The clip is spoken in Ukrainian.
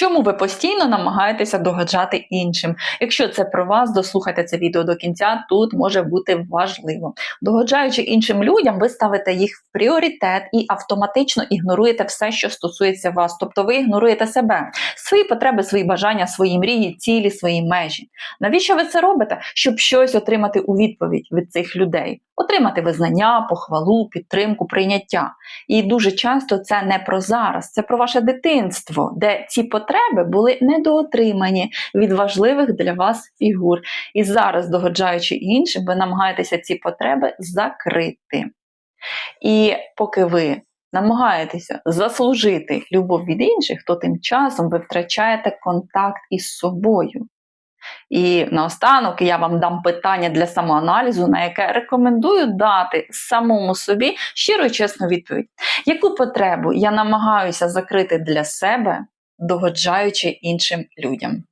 Чому ви постійно намагаєтеся догоджати іншим? Якщо це про вас, дослухайте це відео до кінця, тут може бути важливо. Догоджаючи іншим людям, ви ставите їх в пріоритет і автоматично ігноруєте все, що стосується вас. Тобто ви ігноруєте себе, свої потреби, свої бажання, свої мрії, цілі, свої межі. Навіщо ви це робите? Щоб щось отримати у відповідь від цих людей, отримати визнання, похвалу, підтримку, прийняття. І дуже часто це не про зараз, це про ваше дитинство, де ці потреби були недоотримані від важливих для вас фігур. І зараз, догоджаючи іншим, ви намагаєтеся ці потреби закрити. І поки ви намагаєтеся заслужити любов від інших, то тим часом ви втрачаєте контакт із собою. І наостанок я вам дам питання для самоаналізу, на яке рекомендую дати самому собі щиро і чесну відповідь. Яку потребу я намагаюся закрити для себе, догоджаючи іншим людям?